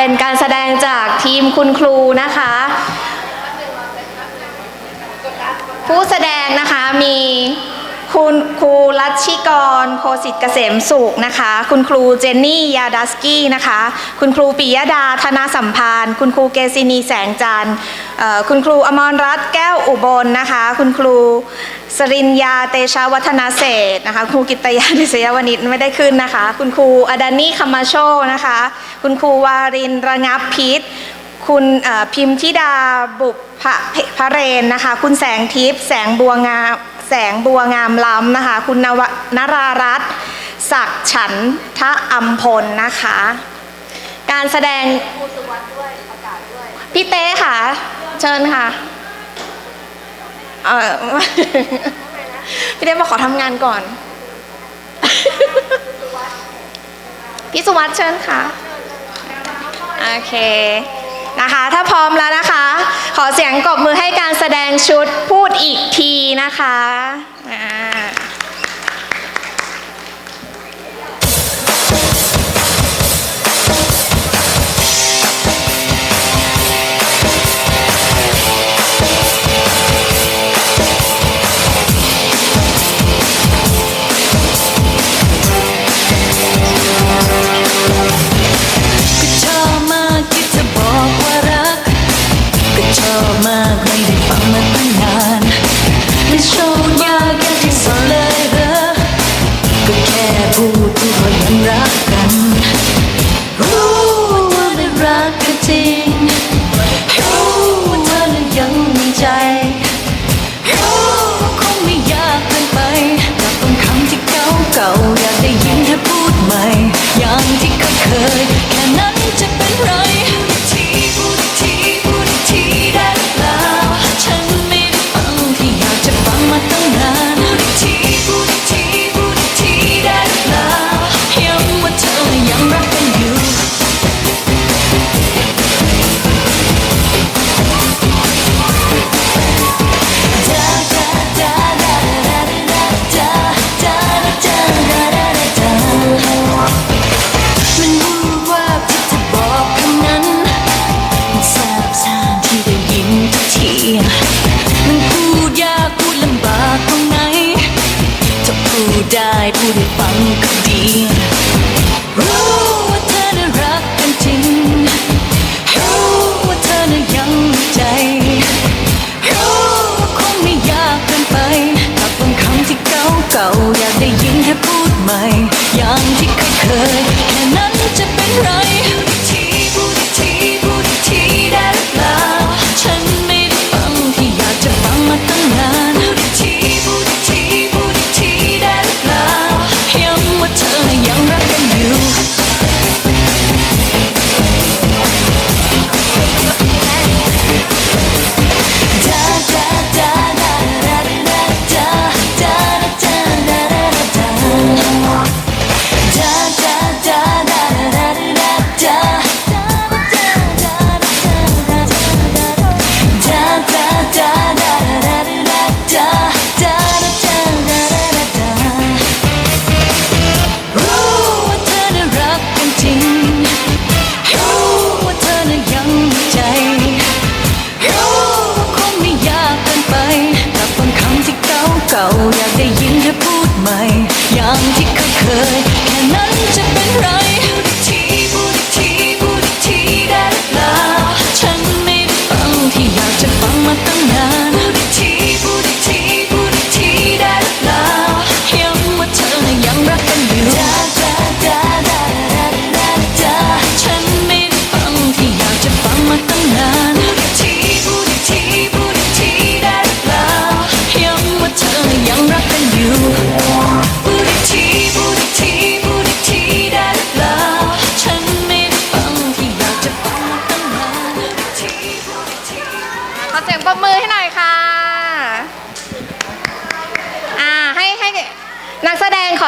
เป็นการแสดงจากทีมคุณครูนะคะ ผู้แสดงนะคะมีคุณครูรัชชิกรโพสิทธิ์เกษมสุขนะคะ คุณครูเจนนี่ยาดัสกี้นะคะ คุณครูปิยดาธนาสัมพันคุณครูเกซินีแสงจันทร์ คุณครูอมรรัตน์แก้วอุบลนะคะ คุณครูสรินยาเตชะวัฒนาเศรษฐ์นะคะครูกิตยาดิษยวณิชไม่ได้ขึ้นนะคะ คุณครูอดานี่คามาโชนะคะ คุณครูวารินระงับพิษ คุณเอ่อพิมธิดาบุพพะพระเรนนะคะ คุณแสงทิพย์แสงบัวงามแสงบัวงามล้ำนะคะ คุณนวนรารัตน์ศักดิ์ฉันทะอัมพลนะคะ การแสดงพี่เต้ค่ะ เชิญค่ะเออพี่เดฟบอกขอทำงานก่อน พี่สุวัสด์เชิญค่ะ โอเคนะคะ ถ้าพร้อมแล้วนะคะ ขอเสียงกบมือให้การแสดงชุดพูดอีกทีนะคะอ่า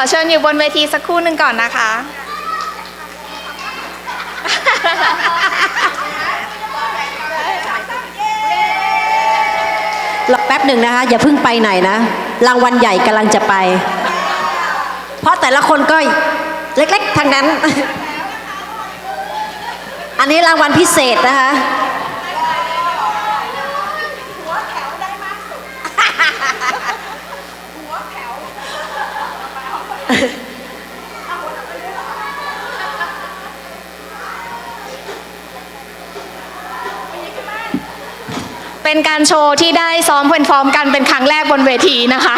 อเชิญอยู่บนเวทีสักครู่หนึ่งก่อนนะคะ รอแป๊บหนึ่งนะคะ อย่าเพิ่งไปไหนนะ รางวัลใหญ่กำลังจะไป เพราะแต่ละคนก็เล็กๆทางนั้น อันนี้รางวัลพิเศษนะคะ เป็นการโชว์ที่ได้ซ้อมพร้อมๆกันเป็นครั้งแรกบนเวทีนะคะ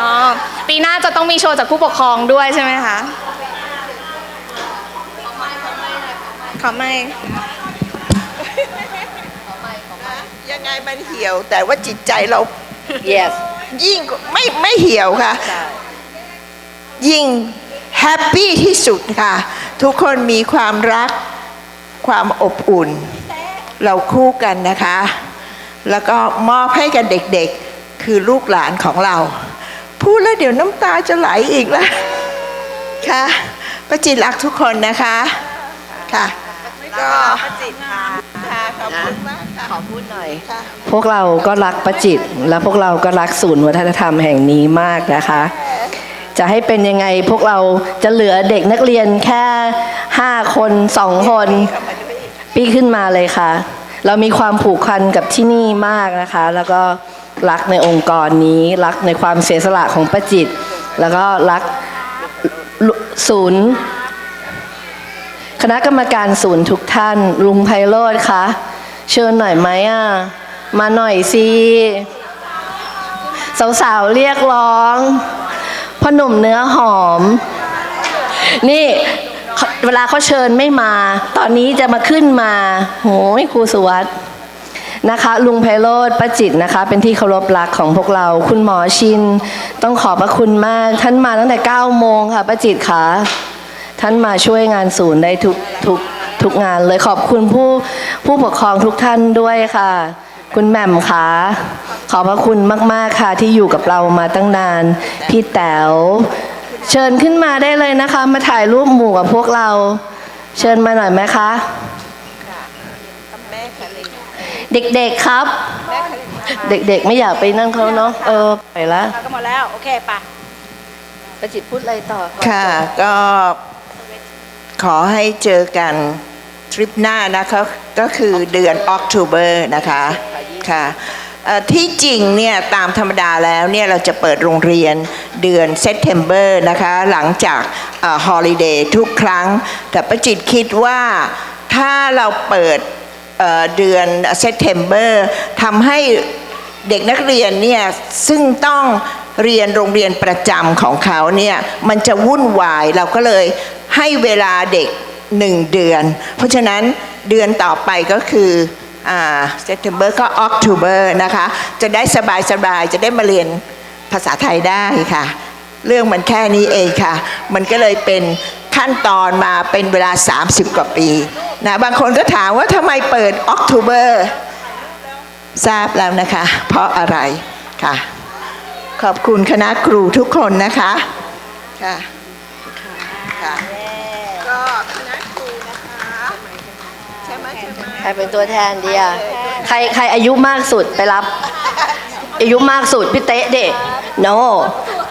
อ๋อ ปีหน้าจะต้องมีโชว์จากผู้ปกครองด้วยใช่ไหมคะ ขอไม่ยังไงมันเหี่ยวแต่ว่าจิตใจเรา yes ยิ่งกว่าไม่ไม่เหี่ยวค่ะ ยิ่งแฮปปี้ที่สุดค่ะ ทุกคนมีความรักความอบอุ่น เราคู่กันนะคะ แล้วก็มอบให้กันเด็กๆ คือลูกหลานของเรา พูดแล้วเดี๋ยวน้ำตาจะไหลอีกแล้วค่ะประจิตรักทุกคนนะคะ ค่ะก็ประจิตค่ะค่ะ ขอบคุณมากค่ะขอพูดหน่อย ค่ะ พวกเราก็รักประจิตและพวกเราก็รักศูนย์วัฒนธรรมแห่งนี้มากนะคะ จะให้เป็นยังไงพวกเราจะเหลือเด็กนักเรียนแค่ 5 คน 2 คน ปีขึ้นมาเลยค่ะ เรามีความผูกพันกับที่นี่มากนะคะ แล้วก็รักในองค์กรนี้ รักในความเสียสละของประจิตแล้วก็รักศูนย์ คณะกรรมการศูนย์ทุกท่าน ลุงไพโรธคะเชิญหน่อยไหมอะ มาหน่อยสิสาวๆเรียกร้องพ่อหนุ่มเนื้อหอม นี่เวลาเขาเชิญไม่มา ตอนนี้จะมาขึ้นมาโหยครูสุวัสด์นะคะ ลุงไพโรธประจิตนะคะ เป็นที่เคารพรักของพวกเรา คุณหมอชิน ต้องขอบพระคุณมาก ท่านมาตั้งแต่9โมงค่ะประจิตรค่ะ ท่านมาช่วยงานศูนย์ได้ทุกทุกทุกงานเลยขอบคุณผู้ผู้ปกครองทุกท่านด้วยค่ะ คุณแหม่มคะขอบพระคุณมาก ๆ ค่ะที่อยู่กับเรามาตั้งนาน พี่แต๋วเชิญขึ้นมาได้เลยนะคะ มาถ่ายรูปหมู่กับพวกเรา เชิญมาหน่อยไหมคะเด็กๆครับ เด็กๆไม่อยากไปนั่งเขาเนาะเออไปละก็หมดแล้ว โอเคปะประจิตพูดอะไรต่อก่อนค่ะ ก็ ขอให้เจอกันทริปหน้านะคะก็คือเดือนออกตุเบอร์นะคะค่ะที่จริงเนี่ยตามธรรมดาแล้วเนี่ยเราจะเปิดโรงเรียนเดือนเซปเทมเบอร์นะคะหลังจากฮอลิเดย์ทุกครั้ง แต่ประจิตคิดว่าถ้าเราเปิดเดือนเซปเทมเบอร์ทำให้เด็กนักเรียนเนี่ยซึ่งต้องเรียนโรงเรียนประจำของเขาเนี่ยมันจะวุ่นวายเราก็เลย ให้เวลาเด็กหนึ่งเดือน เพราะฉะนั้นเดือนต่อไปก็คืออ่า September ก็ October นะคะ จะได้สบายสบายๆจะได้มาเรียนภาษาไทยได้ค่ะ เรื่องมันแค่นี้เองค่ะ มันก็เลยเป็นขั้นตอนมาเป็นเวลา 30 กว่าปีนะบางคนก็ถามว่าทำไมเปิด October ทราบแล้วนะคะ เพราะอะไรค่ะ ขอบคุณคณะครูทุกคนนะคะ ค่ะค่ะก็คณะครูนะคะ ใช่ไหมใช่ไหมใครเป็นตัวแทนดีอะใครใครอายุมากสุดไปรับ อายุมากสุดพี่เต๊ะเด็ no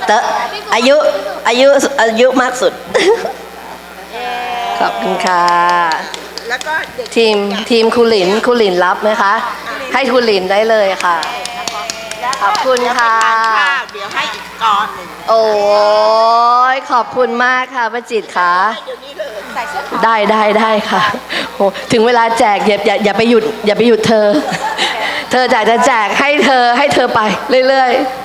เตะอายุอายุอายุมากสุด ขอบคุณค่ะแล้วก็เด็กทีมทีมครูหลินครูหลินรับไหมคะ ให้ครูหลินได้เลยค่ะ ขอบคุณค่ะข้าว เดี๋ยวให้อีกกอนหนึ่งโอ้ยขอบคุณมากค่ะประจิตรค่ะ เดี๋ยวนี้เลยใส่เสื้อได้ได้ได้ค่ะโอ้ถึงเวลาแจกอย่าอย่าอย่าไปหยุดอย่าไปหยุดเธอ เธออยากจะแจกให้เธอให้เธอไปเรื่อยๆ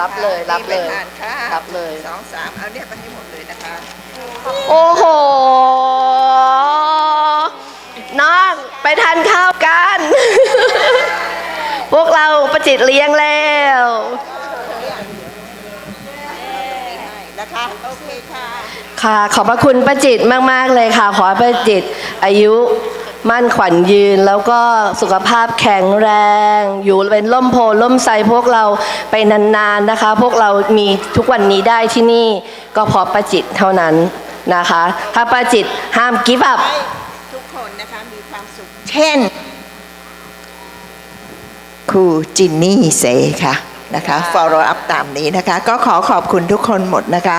รับเลยรับเลยทานข้าวรับเลย สองสามเอาเนี่ยไปให้หมดเลยนะคะโอ้โห น้องไปทานข้าวกัน พวกเราประจิตเลี้ยงแล้ว นะคะโอเคค่ะ ค่ะ ขอบพระคุณประจิตมาก ๆ เลยค่ะ ขอให้ประจิตอายุ มั่นขวัญยืนแล้วก็สุขภาพแข็งแรง อยู่เป็นล่มโพล่มไทรพวกเราไปนานๆนะคะ พวกเรามีทุกวันนี้ได้ที่นี่ก็เพราะประจิตเท่านั้นนะคะ ถ้าประจิตห้ามกิฟต์อัพทุกคนนะคะมีความสุข เช่น ครูจินนี่เซค่ะนะคะ follow up ตามนี้นะคะ ก็ขอขอบคุณทุกคนหมดนะคะ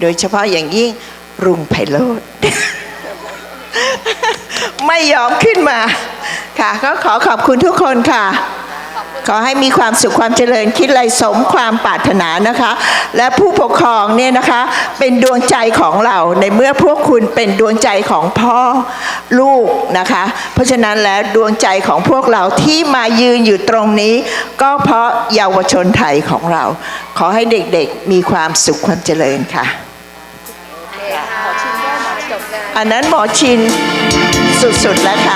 โดยเฉพาะอย่างยิ่งรุงไพโรธ ไม่ยอมขึ้นมาค่ะก็ขอขอบคุณทุกคนค่ะ ขอให้มีความสุขความเจริญคิดไรสมความปรารถนานะคะ และผู้ปกครองเนี่ยนะคะ เป็นดวงใจของเราในเมื่อพวกคุณเป็นดวงใจของพ่อลูกนะคะ เพราะฉะนั้นแล้วดวงใจของพวกเราที่มายืนอยู่ตรงนี้ ก็เพราะเยาวชนไทยของเรา ขอให้เด็กๆมีความสุขความเจริญค่ะ อันนั้นหมอชินสุดๆแล้วค่ะ